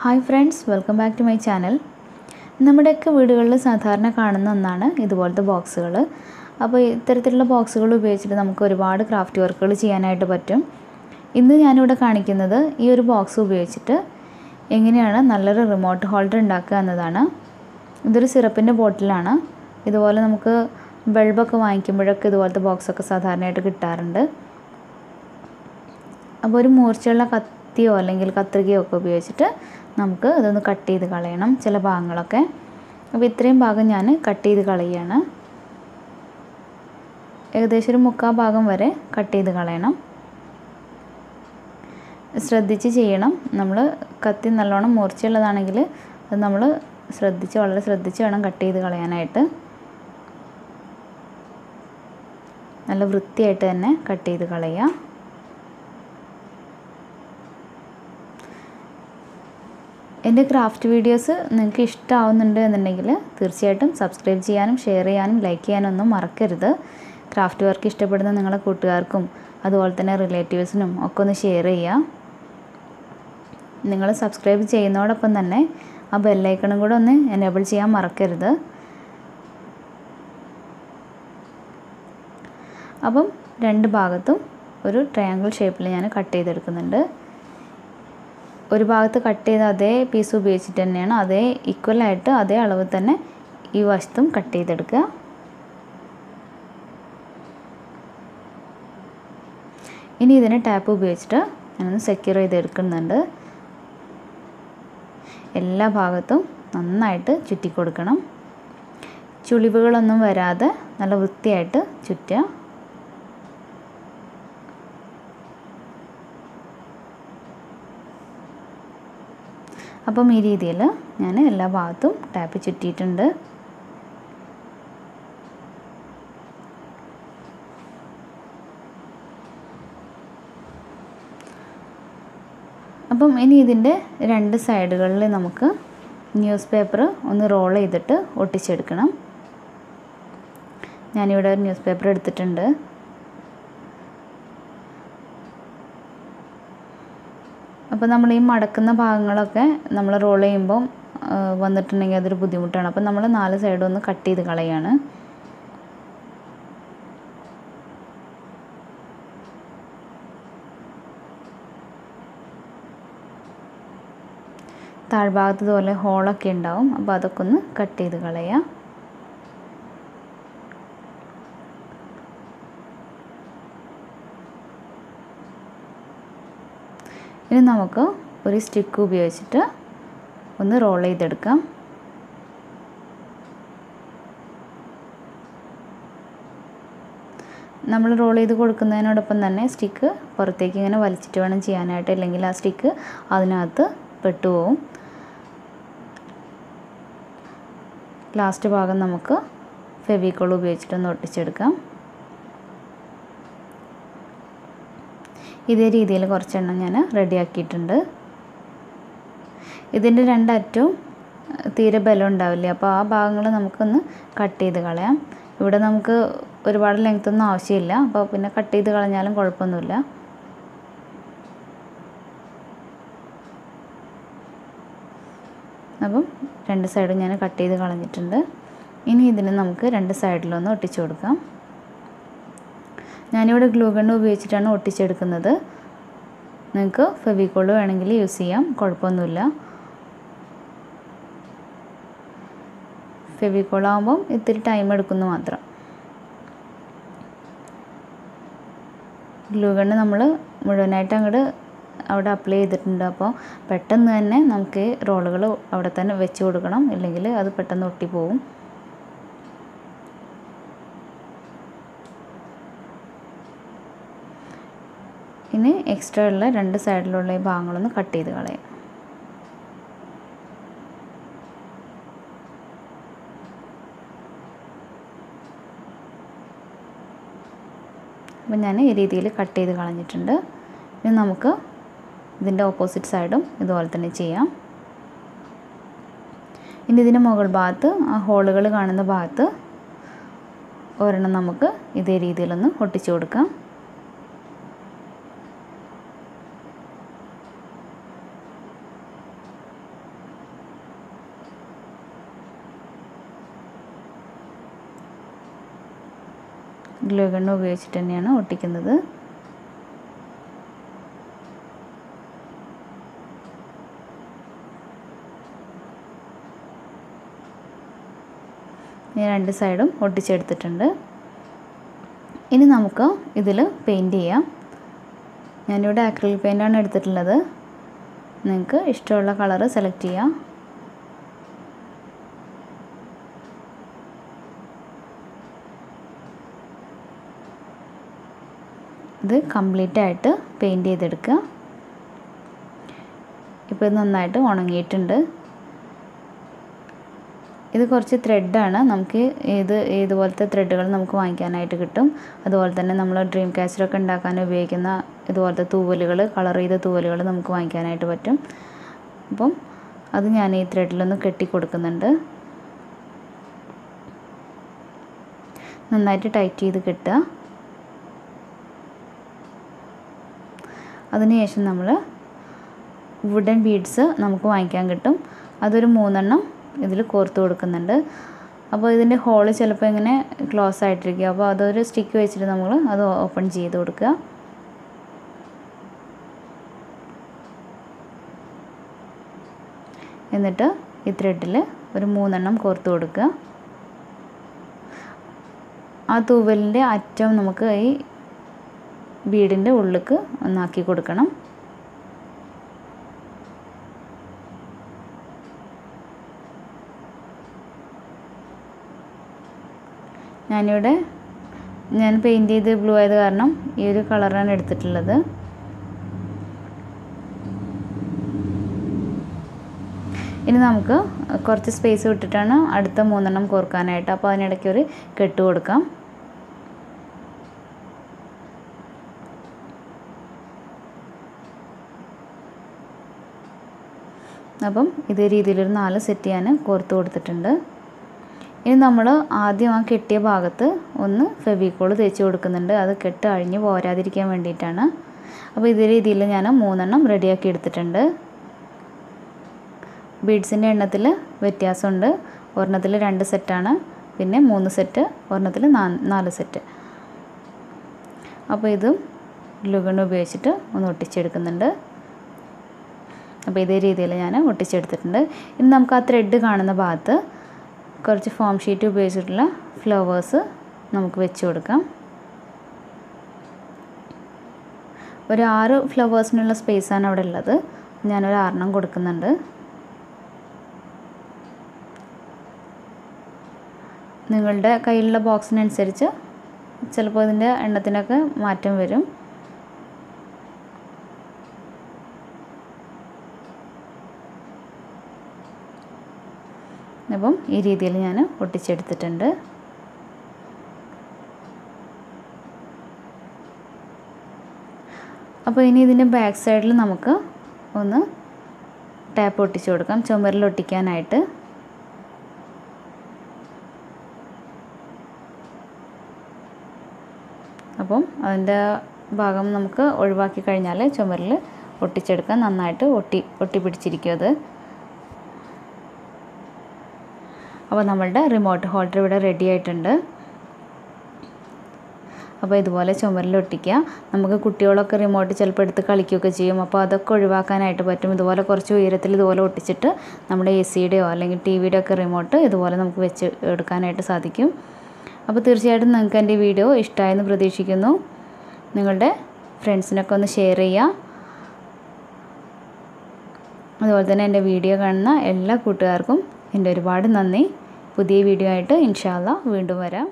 Hi friends welcome back to my channel. നമ്മുടെയൊക്കെ വീടുകളിൽ സാധാരണ കാണുന്ന ഒന്നാണ് ഇതുപോലത്തെ ബോക്സുകൾ. അപ്പോൾ ഇത്തരത്തിലുള്ള ബോക്സുകൾ ഉപയോഗിച്ചിട്ട് നമുക്ക് ഒരുപാട് ക്രാഫ്റ്റ് വർക്കുകൾ ചെയ്യാനായിട്ട് പറ്റും. ഇന്ന് ഞാനിവിടെ കാണിക്കുന്നത് ഈ ഒരു ബോക്സ് ഉപയോഗിച്ചിട്ട് എങ്ങനെയാണ് നല്ലൊരു റിമോട്ട് ഹോൾഡർ ഉണ്ടാക്കുക എന്നതാണ്. ഇതൊരു സിറപ്പിന്റെ ബോട്ടിലാണ്. ഇതുപോലെ നമുക്ക് ബൾബൊക്കെ വാങ്ങിക്കുമ്പോഴൊക്കെ ഇതുപോലത്തെ ബോക്സൊക്കെ സാധാരണയായിട്ട് കിട്ടാറുണ്ട്. അപ്പോൾ ഒരു മൂർച്ചയുള്ള കത്തിയോ അല്ലെങ്കിൽ കത്രികയോ ഒക്കെ ഉപയോഗിച്ചിട്ട് നമുക്ക് ഇതൊന്ന് കട്ട് ചെയ്ത് കളയണം ചില ഭാഗങ്ങളൊക്കെ. അപ്പോൾ ഇത്രയും ഭാഗം ഞാൻ കട്ട് ചെയ്ത് കളയുകയാണ് ഏകദേശം ഒരു മുക്കാൽ ഭാഗം വരെ കട്ട് ചെയ്ത് കളയണം. ശ്രദ്ധിച്ച് ചെയ്യണം. നമ്മൾ കത്തി നല്ലോണം മൂർച്ചയുള്ളതാണെങ്കിൽ അത് നമ്മൾ ശ്രദ്ധിച്ച് വളരെ ശ്രദ്ധിച്ച് വേണം കട്ട് ചെയ്ത് കളയാനായിട്ട്. നല്ല വൃത്തിയായിട്ട് തന്നെ കട്ട് ചെയ്ത് കളയുക എന്റെ ക്രാഫ്റ്റ് വീഡിയോസ് നിങ്ങൾക്ക് ഇഷ്ടമാവുന്നുണ്ട് എന്നുണ്ടെങ്കിൽ തീർച്ചയായിട്ടും സബ്സ്ക്രൈബ് ചെയ്യാനും ഷെയർ ചെയ്യാനും ലൈക്ക് ചെയ്യാനും ഒന്നും മറക്കരുത്. ക്രാഫ്റ്റ് വർക്ക് ഇഷ്ടപ്പെടുന്ന നിങ്ങളെ കൂട്ടുകാർക്കും അതുപോലെ തന്നെ റിലേറ്റീവ്സിനും ഒക്കെ ഒന്ന് ഷെയർ ചെയ്യുക. നിങ്ങൾ സബ്സ്ക്രൈബ് ചെയ്യുന്നതോടൊപ്പം തന്നെ ആ ബെല്ലൈക്കണും കൂടെ ഒന്ന് എനേബിൾ ചെയ്യാൻ മറക്കരുത്. അപ്പം രണ്ട് ഭാഗത്തും ഒരു ട്രയാങ്കിൾ ഷേപ്പിൽ ഞാൻ കട്ട് ചെയ്തെടുക്കുന്നുണ്ട്. ഒരു ഭാഗത്ത് കട്ട് ചെയ്ത അതേ പീസ് ഉപയോഗിച്ചിട്ട് തന്നെയാണ് അതേ ഈക്വലായിട്ട് അതേ അളവ് തന്നെ ഈ വശത്തും കട്ട് ചെയ്തെടുക്കുക. ഇനി ഇതിനെ ടാപ്പ് ഉപയോഗിച്ചിട്ട് ഞാനൊന്ന് സെക്യൂർ ചെയ്തെടുക്കുന്നുണ്ട് എല്ലാ ഭാഗത്തും നന്നായിട്ട് ചുറ്റി കൊടുക്കണം ചുളിവുകളൊന്നും വരാതെ നല്ല വൃത്തിയായിട്ട് ചുറ്റുക. അപ്പം ഈ രീതിയിൽ ഞാൻ എല്ലാ ഭാഗത്തും ടാപ്പ് ചുറ്റിയിട്ടുണ്ട്. അപ്പം ഇനി ഇതിന്റെ രണ്ട് സൈഡുകളിൽ നമുക്ക് ന്യൂസ് പേപ്പർ ഒന്ന് റോൾ ചെയ്തിട്ട് ഒട്ടിച്ചെടുക്കണം. ഞാനിവിടെ ഒരു ന്യൂസ് പേപ്പർ എടുത്തിട്ടുണ്ട്. അപ്പോൾ നമ്മൾ ഈ മടക്കുന്ന ഭാഗങ്ങളൊക്കെ നമ്മൾ റോൾ ചെയ്യുമ്പം വന്നിട്ടുണ്ടെങ്കിൽ അതൊരു ബുദ്ധിമുട്ടാണ്. അപ്പോൾ നമ്മൾ നാല് സൈഡും ഒന്ന് കട്ട് ചെയ്ത് കളയാണ്. താഴ്ഭാഗത്ത് ഇതുപോലെ ഹോളൊക്കെ ഉണ്ടാവും. അപ്പോൾ അതൊക്കെ ഒന്ന് കട്ട് ചെയ്ത് കളയാം. ഇനി നമുക്ക് ഒരു സ്റ്റിക്ക് ഉപയോഗിച്ചിട്ട് ഒന്ന് റോൾ ചെയ്തെടുക്കാം. നമ്മൾ റോൾ ചെയ്ത് കൊടുക്കുന്നതിനോടൊപ്പം തന്നെ സ്റ്റിക്ക് പുറത്തേക്ക് ഇങ്ങനെ വലിച്ചിട്ട് വേണം ചെയ്യാനായിട്ട്. അല്ലെങ്കിൽ ആ സ്റ്റിക്ക് അതിനകത്ത് പെട്ടുപോകും ലാസ്റ്റ് ഭാഗം നമുക്ക് ഫെവിക്കോൾ ഉപയോഗിച്ചിട്ടൊന്ന് ഒട്ടിച്ചെടുക്കാം. ഇതേ രീതിയിൽ കുറച്ചെണ്ണം ഞാൻ റെഡിയാക്കിയിട്ടുണ്ട്. ഇതിന്റെ രണ്ടറ്റവും തീരെ ബലം ഉണ്ടാവില്ല. അപ്പോൾ ആ ഭാഗങ്ങൾ നമുക്കൊന്ന് കട്ട് ചെയ്ത് കളയാം. ഇവിടെ നമുക്ക് ഒരുപാട് ലെങ്ത് ഒന്നും ആവശ്യമില്ല. അപ്പോൾ പിന്നെ കട്ട് ചെയ്ത് കളഞ്ഞാലും കുഴപ്പമൊന്നുമില്ല. അപ്പം രണ്ട് സൈഡും ഞാൻ കട്ട് ചെയ്ത് കളഞ്ഞിട്ടുണ്ട്. ഇനി ഇതിന് നമുക്ക് രണ്ട് സൈഡിലൊന്ന് ഒട്ടിച്ചു കൊടുക്കാം. ഞാനിവിടെ ഗ്ലൂ ഉപയോഗിച്ചിട്ടാണ് ഒട്ടിച്ചെടുക്കുന്നത്. നിങ്ങൾക്ക് ഫെവിക്കോൾ വേണമെങ്കിൽ യൂസ് ചെയ്യാം. കുഴപ്പമൊന്നുമില്ല. ഫെവിക്കോൾ ആകുമ്പം ഇത്തിരി ടൈം എടുക്കുന്നു മാത്രം. ഗ്ലൂ ഗണ്ണ് നമ്മൾ മുഴുവനായിട്ട് അങ്ങോട്ട് അവിടെ അപ്ലൈ ചെയ്തിട്ടുണ്ട്. അപ്പോൾ പെട്ടെന്ന് തന്നെ നമുക്ക് റോളുകൾ അവിടെ തന്നെ വെച്ച് കൊടുക്കണം. ഇല്ലെങ്കിൽ അത് പെട്ടെന്ന് ഒട്ടിപ്പോവും. ഇനി എക്സ്ട്രാ ഉള്ള രണ്ട് സൈഡിലുള്ള ഈ ഭാഗങ്ങളൊന്ന് കട്ട് ചെയ്ത് കളയാം. അപ്പം ഞാൻ ഈ രീതിയിൽ കട്ട് ചെയ്ത് കളഞ്ഞിട്ടുണ്ട്. ഇനി നമുക്ക് ഇതിന്റെ ഓപ്പോസിറ്റ് സൈഡും ഇതുപോലെ തന്നെ ചെയ്യാം. ഇനി ഇതിന്റെ മുകൾ ഭാഗത്ത് ആ ഹോളുകൾ കാണുന്ന ഭാഗത്ത് ഒരെണ്ണം നമുക്ക് ഇതേ രീതിയിലൊന്ന് ഒട്ടിച്ചു കൊടുക്കാം. ഗ്ലൂ ഗണ്ണ് ഉപയോഗിച്ചിട്ട് തന്നെയാണ് ഒട്ടിക്കുന്നത്. ഞാൻ രണ്ട് സൈഡും ഒട്ടിച്ചെടുത്തിട്ടുണ്ട്. ഇനി നമുക്ക് ഇതിൽ പെയിന്റ് ചെയ്യാം. ഞാനിവിടെ ആക്രിലിക് പെയിന്റാണ് എടുത്തിട്ടുള്ളത്. നിങ്ങൾക്ക് ഇഷ്ടമുള്ള കളറ് സെലക്ട് ചെയ്യാം. ഇത് കംപ്ലീറ്റ് ആയിട്ട് പെയിന്റ് ചെയ്തെടുക്കുക. ഇപ്പോൾ ഇത് നന്നായിട്ട് ഉണങ്ങിയിട്ടുണ്ട്. ഇത് കുറച്ച് ത്രെഡാണ് നമുക്ക് ഇത് ഇതുപോലത്തെ ത്രെഡുകൾ നമുക്ക് വാങ്ങിക്കാനായിട്ട് കിട്ടും. അതുപോലെ തന്നെ നമ്മൾ ഡ്രീം ക്യാച്ചറൊക്കെ ഉണ്ടാക്കാൻ ഉപയോഗിക്കുന്ന ഇതുപോലത്തെ തൂവലുകൾ കളർ ചെയ്ത തൂവലുകൾ നമുക്ക് വാങ്ങിക്കാനായിട്ട് പറ്റും. അപ്പം അത് ഞാൻ ഈ ത്രെഡിലൊന്ന് കെട്ടി കൊടുക്കുന്നുണ്ട്. നന്നായിട്ട് ടൈറ്റ് ചെയ്ത് കെട്ടുക. അതിനുശേഷം നമ്മൾ വുഡൻ ബീഡ്സ് നമുക്ക് വാങ്ങിക്കാൻ കിട്ടും. അതൊരു മൂന്നെണ്ണം ഇതിൽ കോർത്ത് കൊടുക്കുന്നുണ്ട്. അപ്പോൾ ഇതിന്റെ ഹോൾ ചിലപ്പോൾ ഇങ്ങനെ ക്ലോസ് ആയിട്ടിരിക്കുക അപ്പോൾ അതൊരു സ്റ്റിക്ക് വെച്ചിട്ട് നമ്മൾ അത് ഓപ്പൺ ചെയ്ത് കൊടുക്കുക. എന്നിട്ട് ഈ ത്രെഡിൽ ഒരു മൂന്നെണ്ണം കോർത്ത് കൊടുക്കുക. ആ തൂവലിന്റെ അറ്റം നമുക്ക് ഈ ബീഡിന്റെ ഉള്ളിലേക്ക് ഒന്നാക്കി കൊടുക്കണം. ഞാനിവിടെ ഞാൻ പെയിന്റ് ചെയ്ത് ബ്ലൂ ആയത് കാരണം ഈ ഒരു കളറാണ് എടുത്തിട്ടുള്ളത്. ഇനി നമുക്ക് കുറച്ച് സ്പേസ് വിട്ടിട്ടാണ് അടുത്ത മൂന്നെണ്ണം കോർക്കാനായിട്ട്. അപ്പോൾ അതിനിടയ്ക്ക് ഒരു കെട്ട് കൊടുക്കാം. അപ്പം ഇതേ രീതിയിലൊരു നാല് സെറ്റ് ഞാൻ കോർത്ത് കൊടുത്തിട്ടുണ്ട്. ഇനി നമ്മൾ ആദ്യം ആ കെട്ടിയ ഭാഗത്ത് ഒന്ന് ഫെവിക്കോൾ തേച്ച് കൊടുക്കുന്നുണ്ട്. അത് കെട്ട് അഴിഞ്ഞ് പോരാതിരിക്കാൻ വേണ്ടിയിട്ടാണ്. അപ്പോൾ ഇതേ രീതിയിൽ ഞാൻ മൂന്നെണ്ണം റെഡിയാക്കി എടുത്തിട്ടുണ്ട്. ബീഡ്സിന്റെ എണ്ണത്തിൽ വ്യത്യാസമുണ്ട്. ഒരെണ്ണത്തിൽ രണ്ട് സെറ്റാണ് പിന്നെ മൂന്ന് സെറ്റ് ഒരെണ്ണത്തിൽ നാല് സെറ്റ് അപ്പോൾ ഇതും ലുഗൺ ഉപയോഗിച്ചിട്ട് ഒന്ന് ഒട്ടിച്ചെടുക്കുന്നുണ്ട്. അപ്പോൾ ഇതേ രീതിയിൽ ഞാൻ ഒട്ടിച്ചെടുത്തിട്ടുണ്ട്. ഇനി നമുക്ക് ആ ത്രെഡ് കാണുന്ന ഭാഗത്ത് കുറച്ച് ഫോം ഷീറ്റ് ഉപയോഗിച്ചിട്ടുള്ള ഫ്ലവേഴ്സ് നമുക്ക് വെച്ച് കൊടുക്കാം. ഒരു ആറ് ഫ്ലവേഴ്സിനുള്ള സ്പേസാണ് അവിടെ ഉള്ളത്. ഞാനൊരു ആറെണ്ണം കൊടുക്കുന്നുണ്ട്. നിങ്ങളുടെ കയ്യിലുള്ള ബോക്സിനനുസരിച്ച് ചിലപ്പോൾ ഇതിന്റെ എണ്ണത്തിനൊക്കെ മാറ്റം വരും. അപ്പം ഈ രീതിയിൽ ഞാൻ ഒട്ടിച്ചെടുത്തിട്ടുണ്ട് അപ്പോൾ ഇനി ഇതിന്റെ ബാക്ക് സൈഡിൽ നമുക്ക് ഒന്ന് ടാപ്പ് ഒട്ടിച്ചു കൊടുക്കാം. ചുമരിൽ ഒട്ടിക്കാനായിട്ട്. അപ്പം അതിന്റെ ഭാഗം നമുക്ക് ഒഴിവാക്കി കഴിഞ്ഞാൽ ചുമരിൽ ഒട്ടിച്ചെടുക്കാൻ നന്നായിട്ട് ഒട്ടി ഒട്ടി പിടിച്ചിരിക്കും അത്. അപ്പോൾ നമ്മളുടെ റിമോട്ട് ഹോൾഡർ ഇവിടെ റെഡി ആയിട്ടുണ്ട്. അപ്പോൾ ഇതുപോലെ ചുമരിൽ ഒട്ടിക്കുക. നമുക്ക് കുട്ടികളൊക്കെ റിമോട്ട് ചിലപ്പോൾ എടുത്ത് കളിക്കുകയൊക്കെ ചെയ്യും. അപ്പോൾ അതൊക്കെ ഒഴിവാക്കാനായിട്ട് പറ്റും. ഇതുപോലെ കുറച്ച് ഉയരത്തിൽ ഇതുപോലെ ഒട്ടിച്ചിട്ട് നമ്മുടെ എ സിയുടെയോ അല്ലെങ്കിൽ ടി വിയുടെ ഒക്കെ റിമോട്ട് ഇതുപോലെ നമുക്ക് വെച്ച് എടുക്കാനായിട്ട് സാധിക്കും. അപ്പോൾ തീർച്ചയായിട്ടും നിങ്ങൾക്ക് എന്റെ വീഡിയോ ഇഷ്ടമായെന്ന് പ്രതീക്ഷിക്കുന്നു. നിങ്ങളുടെ ഫ്രണ്ട്സിനൊക്കെ ഒന്ന് ഷെയർ ചെയ്യുക. അതുപോലെ തന്നെ എന്റെ വീഡിയോ കാണുന്ന എല്ലാ കൂട്ടുകാർക്കും എന്റെ ഒരുപാട് നന്ദി. പുതിയ വീഡിയോ ആയിട്ട് ഇൻഷാല്ല വീണ്ടും വരാം.